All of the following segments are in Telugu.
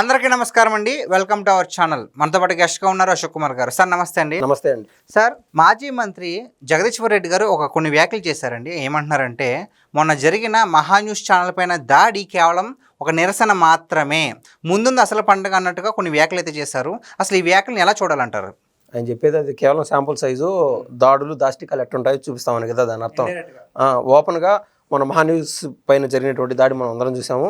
అందరికీ నమస్కారం అండి. వెల్కమ్ టు అవర్ ఛానల్ మనతో పాటు guest గా ఉన్నారు అశోక్ కుమార్ గారు. సార్ నమస్తే అండి. నమస్తే అండి. సార్ మాజీ మంత్రి జగదీశ్వర్ రెడ్డి గారు ఒక కొన్ని వ్యాఖ్యలు చేశారండి. ఏమంటున్నారంటే మొన్న జరిగిన మహా న్యూస్ ఛానల్ పైన దాడి కేవలం ఒక నిరసన మాత్రమే. ముందుంది అసలు పండుగ అన్నట్టుగా కొన్ని వ్యాఖ్యలు అయితే చేశారు. అసలు ఈ వ్యాఖ్యలను ఎలా చూడాలంటారు? ఆయన చెప్పేది అది కేవలం శాంపుల్ సైజు దాడులు దాష్టికాలు ఎట్టుంటాయో చూపిస్తామని కదా దాని అర్థం. ఓపెన్గా మన మహాన్యూస్ పైన జరిగినటువంటి దాడి మనం అందరం చూసాము.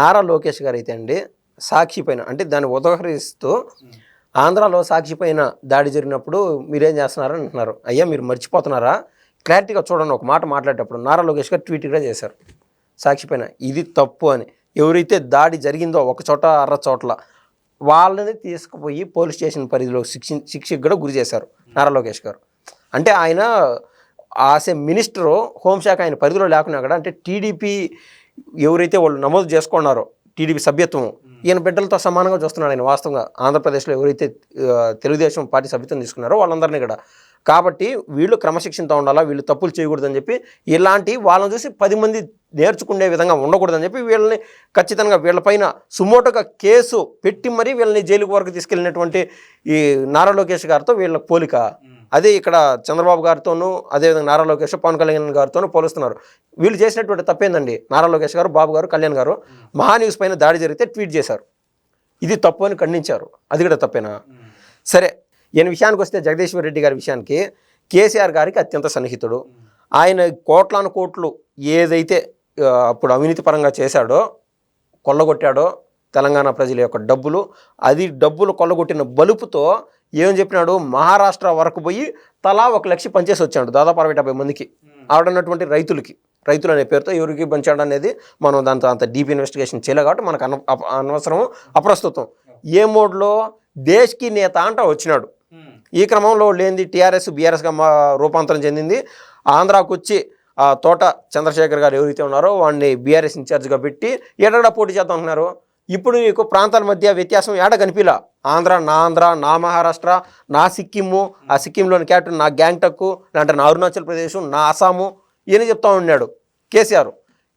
నారా లోకేష్ గారు అయితే అండి సాక్షి పైన అంటే దాన్ని ఉదహరిస్తూ ఆంధ్రాలో సాక్షి పైన దాడి జరిగినప్పుడు మీరేం చేస్తున్నారని అంటున్నారు. అయ్యా మీరు మర్చిపోతున్నారా? క్లారిటీగా చూడండి ఒక మాట మాట్లాడేటప్పుడు నారా లోకేష్ గారు ట్వీట్ కూడా చేశారు. సాక్షి పైన ఇది తప్పు అని. ఎవరైతే దాడి జరిగిందో ఒక చోట అర్ర చోట్ల వాళ్ళని తీసుకుపోయి పోలీస్ స్టేషన్ పరిధిలో శిక్ష శిక్షకు కూడా గురి చేశారు నారా లోకేష్ గారు. అంటే ఆయన ఆసే మినిస్టరు హోంశాఖ ఆయన పరిధిలో లేకున్నా కూడా అంటే టీడీపీ ఎవరైతే వాళ్ళు నమోదు చేసుకున్నారో టీడీపీ సభ్యత్వం. ఈయన బిడ్డలతో సమానంగా చూస్తున్నాడు ఆయన వాస్తవంగా. ఆంధ్రప్రదేశ్లో ఎవరైతే తెలుగుదేశం పార్టీ సభ్యత్వం తీసుకున్నారో వాళ్ళందరినీ కూడా. కాబట్టి వీళ్ళు క్రమశిక్షణతో ఉండాలా వీళ్ళు తప్పులు చేయకూడదని చెప్పి ఇలాంటి వాళ్ళని చూసి పది మంది నేర్చుకునే విధంగా ఉండకూడదని చెప్పి వీళ్ళని ఖచ్చితంగా వీళ్ళపైన సుమోటోగా కేసు పెట్టి మరీ వీళ్ళని జైలు వరకు తీసుకెళ్ళినటువంటి ఈ నారా లోకేష్ గారితో వీళ్ళ పోలిక. అదే ఇక్కడ చంద్రబాబు గారితోనూ అదేవిధంగా నారా లోకేష్ పవన్ కళ్యాణ్ గారితోనూ పోలుస్తున్నారు. వీళ్ళు చేసినటువంటి తప్పేందండి? నారా లోకేష్ గారు బాబు గారు కళ్యాణ్ గారు మహా న్యూస్ పైన దాడి జరిగితే ట్వీట్ చేశారు. ఇది తప్పు అని ఖండించారు. అది కూడా తప్పేనా? సరే ఈయన విషయానికి వస్తే జగదీశ్వర్ రెడ్డి గారి విషయానికి కేసీఆర్ గారికి అత్యంత సన్నిహితుడు. ఆయన కోట్లాను కోట్లు ఏదైతే అప్పుడు అవినీతి పరంగా చేశాడో కొల్లగొట్టాడో తెలంగాణ ప్రజల యొక్క డబ్బులు అది డబ్బులు కొల్లగొట్టిన బలుపుతో ఏం చెప్పినాడు? మహారాష్ట్ర వరకు పోయి తలా ఒక లక్ష పనిచేసి వచ్చాడు దాదాపు అరవై డెబ్బై మందికి. ఆవిడన్నటువంటి రైతులకి రైతులు అనే పేరుతో ఎవరికి పంచాడు అనేది మనం దాంతో అంత డీప్ ఇన్వెస్టిగేషన్ చేయలేదు కాబట్టి మనకు అన అనవసరం అప్రస్తుతం. ఏ మోడ్లో దేశ్కి నేత అంట వచ్చినాడు. ఈ క్రమంలో లేనిది టీఆర్ఎస్ బీఆర్ఎస్గా రూపాంతరం చెందింది. ఆంధ్రాకు వచ్చి ఆ తోట చంద్రశేఖర్ గారు ఎవరైతే ఉన్నారో వాడిని బీఆర్ఎస్ ఇన్ఛార్జ్గా పెట్టి ఎక్కడ పోటీ చేద్దాం అంటున్నారు ఇప్పుడు నీకు ప్రాంతాల మధ్య వ్యత్యాసం ఏడ కనిపిలా? ఆంధ్ర నా ఆంధ్ర నా మహారాష్ట్ర నా సిక్కిము ఆ సిక్కింలోని క్యాపిటల్ నా గ్యాంగ్టక్ లేదంటే నా అరుణాచల్ ప్రదేశ్ నా అస్సాము ఈయన చెప్తా ఉన్నాడు కేసీఆర్.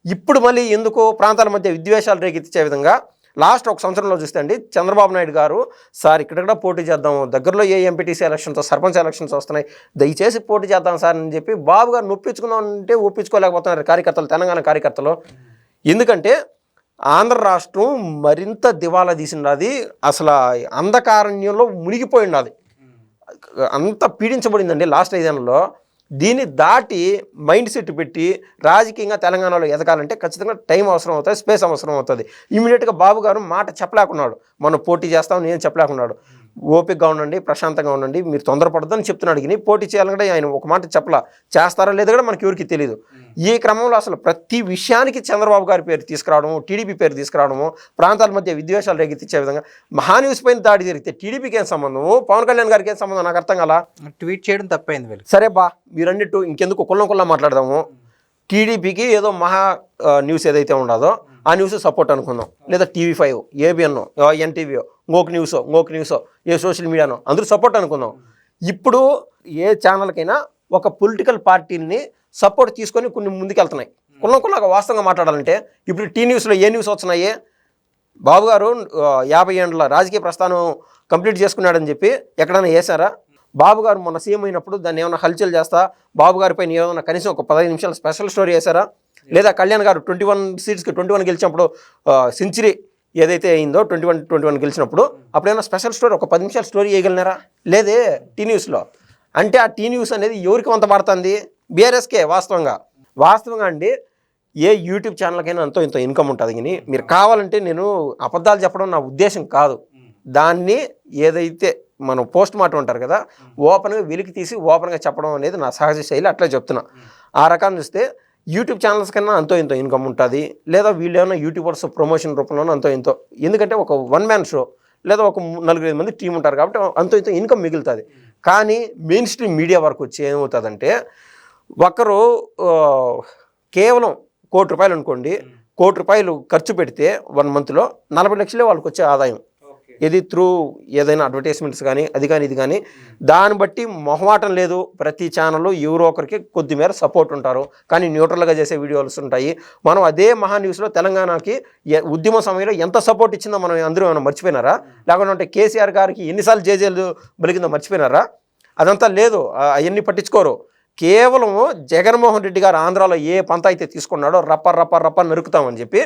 ఇప్పుడు మళ్ళీ ఎందుకు ప్రాంతాల మధ్య విద్వేషాలు రేకెత్తించే విధంగా లాస్ట్ ఒక సంవత్సరంలో చూస్తే అండి చంద్రబాబు నాయుడు గారు సార్ ఇక్కడ పోటీ చేద్దాం. దగ్గరలో ఏ ఎంపీటీసీ ఎలక్షన్స్ సర్పంచ్ ఎలక్షన్స్ వస్తున్నాయి. దయచేసి పోటీ చేద్దాం సార్ అని చెప్పి బాబు గారు నొప్పించుకుందాం అంటే ఒప్పించుకోలేకపోతున్నారు కార్యకర్తలు తెలంగాణ కార్యకర్తలు. ఎందుకంటే ఆంధ్ర రాష్ట్రం మరింత దివాలా తీసినది అసలు అంధకారణ్యంలో మునిగిపోయినది అంత పీడించబడిందండి లాస్ట్ ఐదేళ్ళలో. దీన్ని దాటి మైండ్ సెట్ పెట్టి రాజకీయంగా తెలంగాణలో ఎదగాలంటే ఖచ్చితంగా టైం అవసరం అవుతుంది స్పేస్ అవసరం అవుతుంది. ఇమీడియట్గా బాబు గారు మాట చెప్పలేకున్నాడు. మనం పోటీ చేస్తాం నేను చెప్పలేకున్నాడు. ఓపికగా ఉండండి ప్రశాంతంగా ఉండండి. మీరు తొందరపడద్దని చెప్తున్నాడు కానీ పోటీ చేయాలంటే ఆయన ఒక మాట చెప్పలా. చేస్తారా లేదా కూడా మనకి ఎవరికి తెలియదు ఈ క్రమంలో అసలు ప్రతి విషయానికి చంద్రబాబు గారి పేరు తీసుకురావడము టీడీపీ పేరు తీసుకురావడము ప్రాంతాల మధ్య విద్వేషాలు రేకెత్తించే విధంగా మహాన్యూస్ పైన దాడి జరిగితే టీడీపీకి ఏం సంబంధము పవన్ కళ్యాణ్ గారికి ఏం సంబంధం? నాకు అర్థం కాలా? ట్వీట్ చేయడం తప్పైంది వీళ్ళు సరే బా మీరన్నట్టు ఇంకెందుకు కుల్లం కుల్లం మాట్లాడదాము. టీడీపీకి ఏదో మహా న్యూస్ ఏదైతే ఉండదో ఆ న్యూస్ సపోర్ట్ అనుకుందాం. లేదా టీవీ ఫైవ్ ఏబిఎన్ ఎన్టీవీఓ ఇంకొక న్యూస్ ఇంకొక న్యూస్ ఏ సోషల్ మీడియానో అందరూ సపోర్ట్ అనుకుందాం. ఇప్పుడు ఏ ఛానల్కైనా ఒక పొలిటికల్ పార్టీని సపోర్ట్ తీసుకొని కొన్ని ముందుకెళ్తున్నాయి. కుల్లం ఒక వాస్తవంగా మాట్లాడాలంటే ఇప్పుడు టీ న్యూస్లో ఏ న్యూస్ వస్తున్నాయి బాబు గారు యాభై ఏండ్ల రాజకీయ ప్రస్థానం కంప్లీట్ చేసుకున్నాడని చెప్పి ఎక్కడైనా వేశారా? బాబు గారు మొన్న సీఎం అయినప్పుడు దాన్ని ఏమైనా హల్చల్ చేస్తా బాబు గారిపై ఏమైనా కనీసం ఒక పదహైదు నిమిషాలు స్పెషల్ స్టోరీ వేశారా? లేదా కళ్యాణ్ గారు ట్వంటీ వన్ సీట్స్కి ట్వంటీ వన్ గెలిచినప్పుడు సెంచరీ ఏదైతే అయిందో ట్వంటీ వన్ ట్వంటీ వన్ గెలిచినప్పుడు అప్పుడైనా స్పెషల్ స్టోరీ ఒక పది నిమిషాలు స్టోరీ వేయగలిగినారా లేదే టీ న్యూస్లో. అంటే ఆ టీ న్యూస్ అనేది ఎవరికి వంత పడుతుంది? బీఆర్ఎస్కే వాస్తవంగా. వాస్తవంగా అండి ఏ యూట్యూబ్ ఛానల్కైనా అంతో ఇంత ఇన్కమ్ ఉంటుంది కానీ మీరు కావాలంటే నేను అబద్ధాలు చెప్పడం నా ఉద్దేశం కాదు. దాన్ని ఏదైతే మనం పోస్ట్ మార్టం అంటారు కదా ఓపెన్గా వెలికి తీసి ఓపెన్గా చెప్పడం అనేది నా సహజ శైలి అట్లే చెప్తున్నా. ఆ రకాన్ని చూస్తే యూట్యూబ్ ఛానల్స్ కన్నా అంతో ఇంతో ఇన్కమ్ ఉంటుంది లేదా వీళ్ళు ఏమైనా యూట్యూబర్స్ ప్రమోషన్ రూపంలోనో అంతో ఇంతో. ఎందుకంటే ఒక వన్ మ్యాన్ షో లేదా ఒక నలుగురు ఐదు మంది టీం ఉంటారు కాబట్టి అంతో ఇంతో ఇన్కమ్ మిగులుతుంది. కానీ మెయిన్ స్ట్రీమ్ మీడియా వరకు వచ్చి ఏమవుతుందంటే ఒకరు కేవలం కోటి రూపాయలు అనుకోండి కోటి రూపాయలు ఖర్చు పెడితే వన్ మంత్లో నలభై లక్షలే వాళ్ళకి వచ్చే ఆదాయం. ఇది త్రూ ఏదైనా అడ్వర్టైజ్మెంట్స్ కానీ అది కానీ ఇది కానీ దాన్ని బట్టి మొహమాటం లేదు. ప్రతి ఛానల్లో ఎవరో ఒకరికి కొద్దిమేర సపోర్ట్ ఉంటారు. కానీ న్యూట్రల్గా చేసే వీడియోస్ ఉంటాయి. మనం అదే మహా న్యూస్లో తెలంగాణకి ఉద్యమ సమయంలో ఎంత సపోర్ట్ ఇచ్చిందో మనం అందరూ ఏమైనా మర్చిపోయినారా? లేకుంటే కేసీఆర్ గారికి ఎన్నిసార్లు జేజేలు బలిగిందో మర్చిపోయినారా? అదంతా లేదు. అవన్నీ పట్టించుకోరు. కేవలం జగన్మోహన్ రెడ్డి గారు ఆంధ్రాలో ఏ పంత అయితే తీసుకున్నాడో రప్ప రప్ప రప్ప నరుకుతామని చెప్పి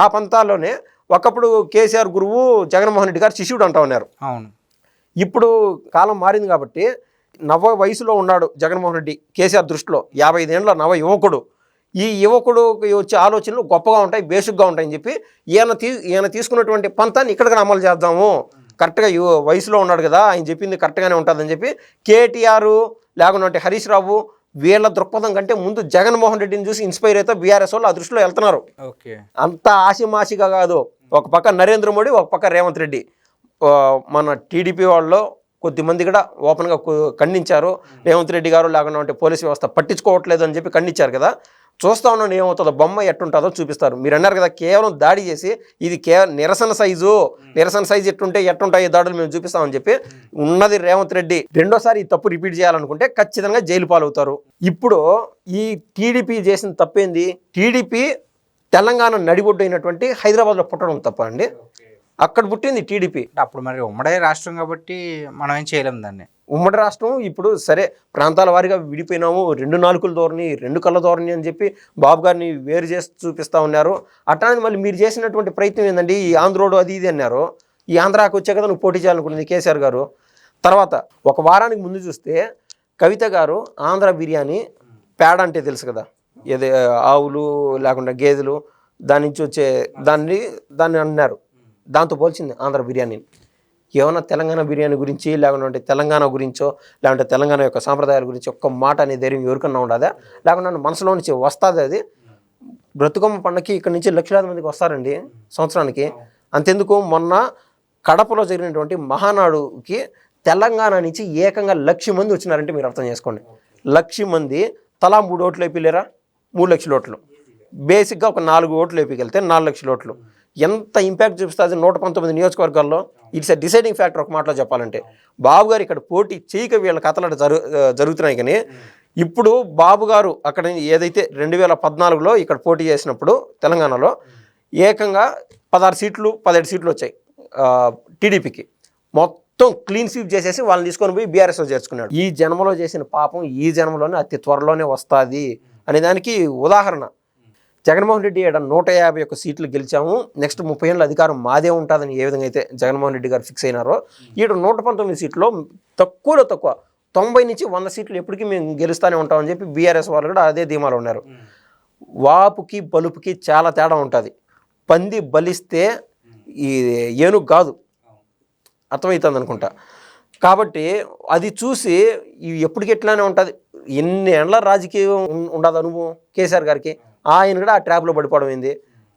ఆ పంతాల్లోనే ఒకప్పుడు కేసీఆర్ గురువు జగన్మోహన్ రెడ్డి గారు శిష్యుడు అంటా ఉన్నారు. అవును. ఇప్పుడు కాలం మారింది కాబట్టి నవ వయసులో ఉన్నాడు జగన్మోహన్ రెడ్డి కేసీఆర్ దృష్టిలో. యాభై ఐదేళ్ళ నవ యువకుడు. ఈ యువకుడు వచ్చే ఆలోచనలు గొప్పగా ఉంటాయి బేసిక్గా ఉంటాయని చెప్పి ఈయన తీ ఈయన తీసుకున్నటువంటి పంతాన్ని ఇక్కడ కూడా అమలు చేద్దాము. కరెక్ట్గా వయసులో ఉన్నాడు కదా ఆయన చెప్పింది కరెక్ట్గానే ఉంటుందని చెప్పి కేటీఆర్ లేకుంటే హరీష్ రావు వీళ్ళ దృక్పథం కంటే ముందు జగన్మోహన్ రెడ్డిని చూసి ఇన్స్పైర్ అయితే బీఆర్ఎస్ వాళ్ళు ఆ దృష్టిలో వెళ్తున్నారు. ఓకే. అంత ఆశమాషిగా కాదు. ఒక పక్క నరేంద్ర మోడీ ఒక పక్క రేవంత్ రెడ్డి. మన టీడీపీ వాళ్ళు కొద్దిమంది కూడా ఓపెన్గా ఖండించారు. రేవంత్ రెడ్డి గారు లేకుండా పోలీస్ వ్యవస్థ పట్టించుకోవట్లేదు అని చెప్పి ఖండించారు కదా. చూస్తా ఉన్నాను ఏమవుతుందో బొమ్మ ఎట్టుంటుందో చూపిస్తారు. మీరు అన్నారు కదా కేవలం దాడి చేసి ఇది కే నిరసన సైజు. నిరసన సైజు ఎట్టుంటే ఎట్టుంటాయి దాడులు మేము చూపిస్తామని చెప్పి ఉన్నది రేవంత్ రెడ్డి. రెండోసారి ఈ తప్పు రిపీట్ చేయాలనుకుంటే ఖచ్చితంగా జైలు పాలవుతారు. ఇప్పుడు ఈ టీడీపీ చేసిన తప్పేంది? టీడీపీ తెలంగాణ నడిబొడ్డు అయినటువంటి హైదరాబాద్లో పుట్టడం తప్ప అండి అక్కడ పుట్టింది టీడీపీ. అప్పుడు మరి ఉమ్మడే రాష్ట్రం కాబట్టి మనం ఏం చేయలేం దాన్ని. ఉమ్మడి రాష్ట్రం ఇప్పుడు సరే ప్రాంతాల వారీగా విడిపోయినాము రెండు నాలుగుల ధోరణి రెండు కళ్ళ ధోరణి అని చెప్పి బాబు గారిని వేరు చేసి చూపిస్తా ఉన్నారు. అట్లానే మళ్ళీ మీరు చేసినటువంటి ప్రయత్నం ఏంటండి ఈ ఆంధ్రోడు అది ఇది అన్నారు. ఈ ఆంధ్రాకి వచ్చే కదా నువ్వు పోటీ చేయాలనుకున్నది కేసీఆర్ గారు. తర్వాత ఒక వారానికి ముందు చూస్తే కవిత గారు ఆంధ్ర బిర్యానీ పేడ అంటే తెలుసు కదా? ఏది ఆవులు లేకుండా గేదెలు దాని నుంచి వచ్చే దాన్ని దాన్ని అన్నారు. దాంతో పోల్చింది ఆంధ్ర బిర్యానీని ఏమైనా తెలంగాణ బిర్యానీ గురించి లేకుంటే తెలంగాణ గురించో లేకుంటే తెలంగాణ యొక్క సాంప్రదాయాల గురించి ఒక్క మాట అనే ధైర్యం ఎవరికన్నా ఉండదా? లేకుండా మనసులో నుంచి వస్తుంది అది? బ్రతుకమ్మ పండగకి ఇక్కడ నుంచి లక్షలాది మందికి వస్తారండి సంవత్సరానికి. అంతెందుకు? మొన్న కడపలో జరిగినటువంటి మహానాడుకి తెలంగాణ నుంచి ఏకంగా లక్ష మంది వచ్చినారంటే మీరు అర్థం చేసుకోండి. లక్ష మంది తలా మూడు ఓట్లు వేపిలేరా మూడు లక్షల ఓట్లు. బేసిక్గా ఒక నాలుగు ఓట్లు వేపికెళ్తే నాలుగు లక్షల ఓట్లు. ఎంత ఇంపాక్ట్ చూపిస్తుంది నూట పంతొమ్మిది నియోజకవర్గాల్లో ఇట్స్ ఎ డిసైడింగ్ ఫ్యాక్టర్ ఒక మాటలో చెప్పాలంటే. బాబు గారు ఇక్కడ పోటీ చేయక వీళ్ళ కథలు జరు జరుగుతున్నాయి కానీ ఇప్పుడు బాబు గారు అక్కడ ఏదైతే రెండు వేల పద్నాలుగులో ఇక్కడ పోటీ చేసినప్పుడు తెలంగాణలో ఏకంగా పదహారు సీట్లు పదిహేడు సీట్లు వచ్చాయి టీడీపీకి. మొత్తం క్లీన్ స్వీప్ చేసేసి వాళ్ళని తీసుకొని పోయి బీఆర్ఎస్లో చేర్చుకున్నాడు. ఈ జన్మలో చేసిన పాపం ఈ జన్మలోనే అతి త్వరలోనే వస్తుంది అనే దానికి ఉదాహరణ. జగన్మోహన్ రెడ్డి ఈడ నూట యాభై ఒక్క సీట్లు గెలిచాము. నెక్స్ట్ ముప్పై ఏళ్ళ అధికారం మాదే ఉంటుందని ఏ విధంగా అయితే జగన్మోహన్ రెడ్డి గారు ఫిక్స్ అయినారో ఈడ నూట పంతొమ్మిది సీట్లో తక్కువలో తక్కువ తొంభై నుంచి వంద సీట్లు ఎప్పటికీ మేము గెలుస్తూనే ఉంటామని చెప్పి బీఆర్ఎస్ వాళ్ళు కూడా అదే ధీమాలో ఉన్నారు. వాపుకి బలుపుకి చాలా తేడా ఉంటుంది. పంది బలిస్తే ఈ ఏనుగు కాదు. అర్థమవుతుంది అనుకుంటా. కాబట్టి అది చూసి ఇవి ఎప్పటికి ఎట్లానే ఉంటుంది. ఎన్ని ఏళ్ళ రాజకీయం ఉండదు అనుభవం కేసీఆర్ గారికి. ఆయన కూడా ఆ ట్రాప్లో పడిపోవడం ఏంది?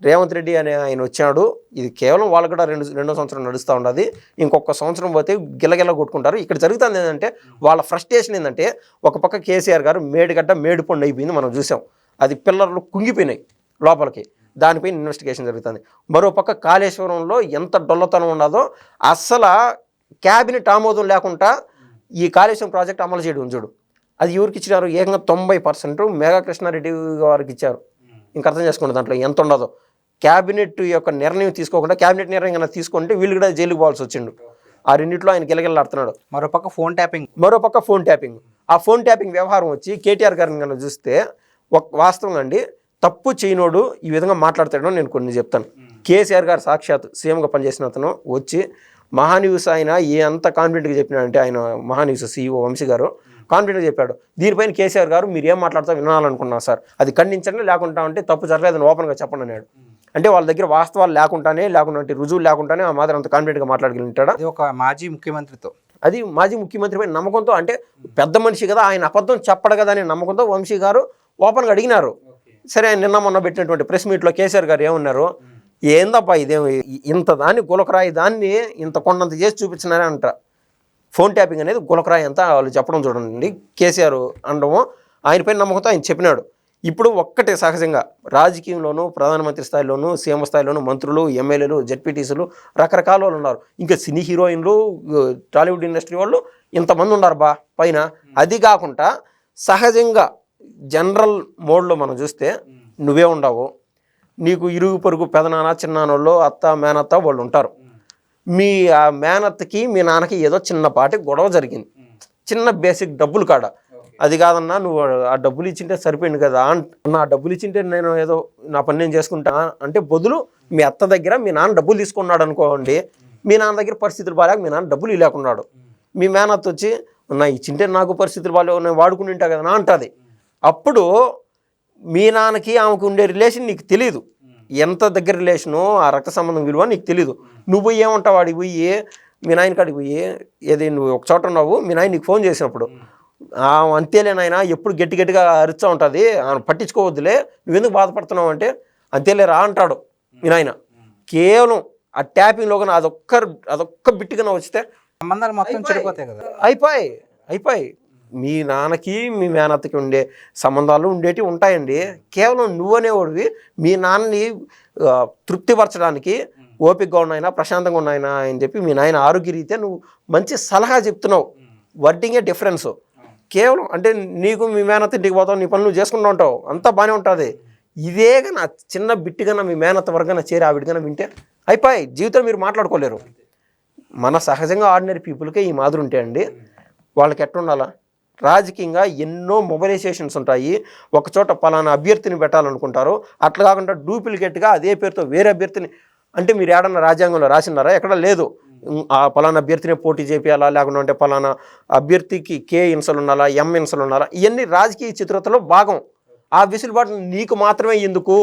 రేవంత్ రెడ్డి అనే ఆయన వచ్చాడు. ఇది కేవలం వాళ్ళు కూడా రెండు రెండో సంవత్సరం నడుస్తూ ఉండదు. ఇంకొక సంవత్సరం పోతే గిలగిల కొట్టుకుంటారు. ఇక్కడ జరుగుతుంది ఏంటంటే వాళ్ళ ఫ్రస్ట్రేషన్ ఏంటంటే ఒక పక్క కేసీఆర్ గారు మేడిగడ్డ మేడిపండు అయిపోయింది మనం చూసాం. అది పిల్లర్లు కుంగిపోయినాయి లోపలికి. దానిపైన ఇన్వెస్టిగేషన్ జరుగుతుంది. మరో పక్క కాళేశ్వరంలో ఎంత డొల్లతనం ఉన్నదో అస్సలు క్యాబినెట్ ఆమోదం లేకుండా ఈ కాళేశ్వరం ప్రాజెక్ట్ అమలు చేయడం చూడు. అది ఎవరికి ఇచ్చినారు? ఏకంగా తొంభై పర్సెంట్ మేఘా కృష్ణారెడ్డి గారికి ఇచ్చారు. ఇంకా అర్థం చేసుకోండి దాంట్లో ఎంత ఉండదో. క్యాబినెట్ యొక్క నిర్ణయం తీసుకోకుండా క్యాబినెట్ నిర్ణయం కన్నా తీసుకుంటే వీళ్ళు కూడా జైలుకి పోవాల్సి వచ్చిండు. ఆ రెండిట్లో ఆయన గిలగిలాడుతున్నాడు మరోపక్క ఫోన్ ట్యాపింగ్. మరోపక్క ఫోన్ ట్యాపింగ్. ఆ ఫోన్ ట్యాపింగ్ వ్యవహారం వచ్చి కేటీఆర్ గారిని కనుక చూస్తే ఒక వాస్తవంగా అండి తప్పు చేయనోడు ఈ విధంగా మాట్లాడతాడో నేను కొన్ని చెప్తాను. కేసీఆర్ గారు సాక్షాత్ సీఎంగా పనిచేసిన అతను వచ్చి మహాన్యూస్ ఆయన ఏ అంత కాన్ఫిడెంట్గా చెప్పినాడంటే ఆయన మహాన్యూస్ సీఈఓ వంశీ గారు కాన్ఫిడెంట్గా చెప్పాడు. దీనిపైన కేసీఆర్ గారు మీరు ఏం మాట్లాడతా వినాలనుకున్నా సార్. అది ఖండించండి లేకుండా అంటే తప్పు జరగలేదని ఓపెన్గా చెప్పండి అన్నాడు. అంటే వాళ్ళ దగ్గర వాస్తవాలు లేకుండానే లేకుండా అంటే రుజువులు లేకుండానే ఆ మాత్రం అంత కాన్ఫిడెంట్గా మాట్లాడగలుగుతాడా అది ఒక మాజీ ముఖ్యమంత్రితో. అది మాజీ ముఖ్యమంత్రి పైన నమ్మకంతో అంటే పెద్ద మనిషి కదా ఆయన అబద్ధం చెప్పడు కదా అనే నమ్మకంతో వంశీ గారు ఓపెన్గా అడిగినారు. సరే ఆయన నిన్న మొన్న పెట్టినటువంటి ప్రెస్ మీట్లో కేసీఆర్ గారు ఏమన్నారు? ఏందబ్బా ఇదేం ఇంత దాన్ని గులకరాయి దాన్ని ఇంత కొండంత చేసి చూపించినారే అంట. ఫోన్ ట్యాపింగ్ అనేది గులకరాయి అంతా వాళ్ళు చెప్పడం చూడండి. కేసీఆర్ అనడము ఆయన పైన నమ్మకంతో ఆయన చెప్పినాడు. ఇప్పుడు ఒక్కటే సహజంగా రాజకీయంలోనూ ప్రధానమంత్రి స్థాయిలోనూ సీఎం స్థాయిలోనూ మంత్రులు ఎమ్మెల్యేలు జడ్పీటీసీలు రకరకాల వాళ్ళు ఉన్నారు. ఇంకా సినీ హీరోయిన్లు టాలీవుడ్ ఇండస్ట్రీ వాళ్ళు ఇంతమంది ఉన్నారు బా పైన. అది కాకుండా సహజంగా జనరల్ మోడ్లో మనం చూస్తే నువ్వే ఉండవు. నీకు ఇరుగు పొరుగు పెదనాన్న చిన్నాన్నోళ్ళు అత్త మేనత్త వాళ్ళు ఉంటారు. మీ ఆ మేనత్తకి మీ నాన్నకి ఏదో చిన్నపాటి గొడవ జరిగింది. చిన్న బేసిక్ డబ్బులు కాడ. అది కాదన్నా నువ్వు ఆ డబ్బులు ఇచ్చింటే సరిపోయింది కదా నా డబ్బులు ఇచ్చింటే నేను ఏదో నా పని నేను చేసుకుంటా అంటే బదులు మీ అత్త దగ్గర మీ నాన్న డబ్బులు తీసుకున్నాడు అనుకోండి మీ నాన్న దగ్గర పరిస్థితులు బాగాలేక మీ నాన్న డబ్బులు ఇవ్వకున్నాడు. మీ మేనత్త వచ్చి నా ఇచ్చింటే నాకు పరిస్థితులు బాగాలేవు నేను వాడుకుని ఉంటా కదా నా అంటది. అప్పుడు మీ నాన్నకి ఆమెకు ఉండే రిలేషన్ నీకు తెలియదు ఎంత దగ్గర రిలేషను ఆ రక్త సంబంధం విలువ నీకు తెలియదు నువ్వు ఏమంటావు? వాడికి పోయి మీ నాయన కాడికి పోయి ఏది నువ్వు ఒక చోట ఉన్నావు మీ నాయన నీకు ఫోన్ చేసినప్పుడు "ఆ, అంతేలే నాయన ఎప్పుడు గట్టి గట్టిగా అరుస్తూ ఉంటుంది ఆమె పట్టించుకోవద్దులే నువ్వెందుకు బాధపడుతున్నావు అంటే అంతేలే రా అంటాడు మీ నాయన. కేవలం ఆ ట్యాపింగ్లో కానీ అదొక్క అదొక్క బిట్టుగా వచ్చితే సంబంధాలు మొత్తం చెడిపోతాయి కదా. అయిపోయి అయిపోయి. మీ నాన్నకి మీ మేనత్తకి ఉండే సంబంధాలు ఉండేటివి ఉంటాయండి. కేవలం నువ్వనేవాడివి మీ నాన్నని తృప్తిపరచడానికి ఓపికగా ఉన్నాయినా ప్రశాంతంగా ఉన్నాయినా అని చెప్పి మీ నాయన ఆరోగ్య రీత్యా నువ్వు మంచి సలహా చెప్తున్నావు. వర్డింగే డిఫరెన్స్. కేవలం అంటే నీకు మీ మేనత్త ఇంటికి పోతావు నీ పనులు చేసుకుంటూ ఉంటావు. అంతా బాగానే ఉంటుంది. ఇదే నా చిన్న బిట్టుగా మీ మేనత్త వర్గాన చేరి ఆవిడగానే వింటే అయిపోయి జీవితం మీరు మాట్లాడుకోలేరు. మన సహజంగా ఆర్డినరీ పీపుల్కే ఈ మాదిరి ఉంటాయండి. వాళ్ళకి ఎట్లుండాలా? రాజకీయంగా ఎన్నో మొబైలైజేషన్స్ ఉంటాయి. ఒకచోట పలానా అభ్యర్థిని పెట్టాలనుకుంటారు. అట్లా కాకుండా డూప్లికేట్గా అదే పేరుతో వేరే అభ్యర్థిని అంటే మీరు ఏడన్నా రాజ్యాంగంలో రాసినారా ఎక్కడ లేదు. ఆ పలానా అభ్యర్థిని పోటీ చేపియాలా? లేకుండా అంటే పలానా అభ్యర్థికి కే ఇన్సలు ఉండాలా? ఎం ఇన్సలు ఉండాలా? ఇవన్నీ రాజకీయ చిత్రతలో భాగం. ఆ విసులుబాటు నీకు మాత్రమే ఎందుకు?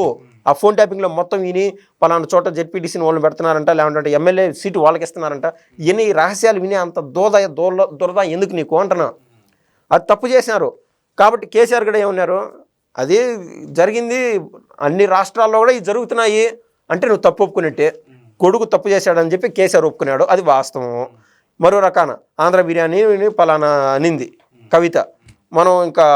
ఆ ఫోన్ ట్యాపింగ్లో మొత్తం విని పలానా చోట జెడ్పీటీసీని వాళ్ళని పెడుతున్నారంట లేకుంటే ఎమ్మెల్యే సీటు వాళ్ళకి ఇస్తున్నారంట ఇవన్నీ రహస్యాలు విని అంత దోద దోల దురద ఎందుకు నీకు అంటున్నా? అది తప్పు చేసినారు. కాబట్టి కేసీఆర్ కూడా ఏమన్నారు? అది జరిగింది అన్ని రాష్ట్రాల్లో కూడా ఇది జరుగుతున్నాయి అంటే నువ్వు తప్పు ఒప్పుకున్నట్టే. కొడుకు తప్పు చేశాడని చెప్పి కేసీఆర్ ఒప్పుకున్నాడు. అది వాస్తవం. మరో రకాన ఆంధ్ర బిర్యానీ పలానా అనింది కవిత. మనం ఇంకా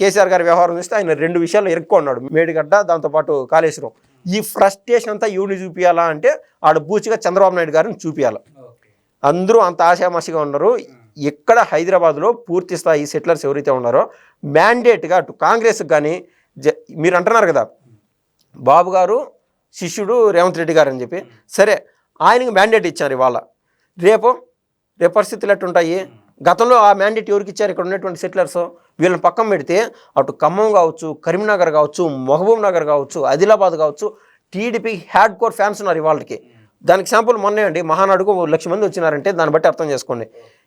కేసీఆర్ గారి వ్యవహారం చూస్తే ఆయన రెండు విషయాలు ఇరుక్కున్నాడు మేడిగడ్డ దాంతోపాటు కాళేశ్వరం. ఈ ఫ్రస్ట్రేషన్ అంతా ఎవరిని చూపించాలా అంటే ఆడ బూచిగా చంద్రబాబు నాయుడు గారిని చూపించాలి అందరూ అంత ఆశామాషిగా ఉన్నారు. ఇక్కడ హైదరాబాద్లో పూర్తి స్థాయి సెటిలర్స్ ఎవరైతే ఉన్నారో మ్యాండేట్గా అటు కాంగ్రెస్కి కానీ జ మీరు అంటున్నారు కదా. బాబు గారు శిష్యుడు రేవంత్ రెడ్డి గారు అని చెప్పి. సరే ఆయనకు మ్యాండేట్ ఇచ్చారు ఇవాళ. రేపు రేపు పరిస్థితులు ఎట్టుంటాయి గతంలో ఆ మ్యాండేట్ ఎవరికి ఇచ్చారు? ఇక్కడ ఉన్నటువంటి సెటిలర్స్ వీళ్ళని పక్కన పెడితే అటు ఖమ్మం కావచ్చు కరీంనగర్ కావచ్చు మహబూబ్ నగర్ కావచ్చు ఆదిలాబాద్ కావచ్చు టీడీపీ హ్యాడ్ కోర్ ఫ్యాన్స్ ఉన్నారు ఇవాళకి. దానికి శాంపుల్ మొన్నే అండి మహానాడుకు లక్ష మంది వచ్చినారంటే దాన్ని బట్టి అర్థం చేసుకోండి.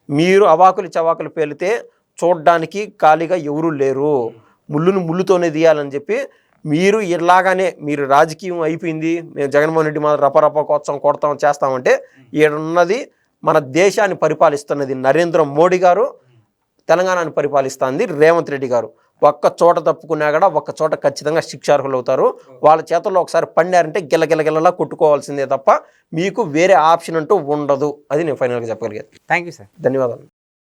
మీరు అవాకులు చవాకులు పేలితే చూడడానికి ఖాళీగా ఎవరూ లేరు. ముళ్ళును ముళ్ళుతోనే తీయాలని చెప్పి మీరు ఇలాగానే మీరు రాజకీయం అయిపోయింది. మేము జగన్మోహన్ రెడ్డి మా రపరప కోత్సం కొడతాం చేస్తామంటే ఈడున్నది మన దేశాన్ని పరిపాలిస్తున్నది నరేంద్ర మోడీ గారు తెలంగాణను పరిపాలిస్తుంది రేవంత్ రెడ్డి గారు. ఒక్క చోట తప్పుకున్నా కూడా ఒక్క చోట ఖచ్చితంగా శిక్షార్హులు అవుతారు వాళ్ళ చేతుల్లో ఒకసారి పండారంటే గిల్ల గిల్ల గిల్లలా కొట్టుకోవాల్సిందే తప్ప మీకు వేరే ఆప్షన్ అంటూ ఉండదు. అది నేను ఫైనల్గా చెప్పగలిగేది. Thank you sir. ధన్యవాదాలు.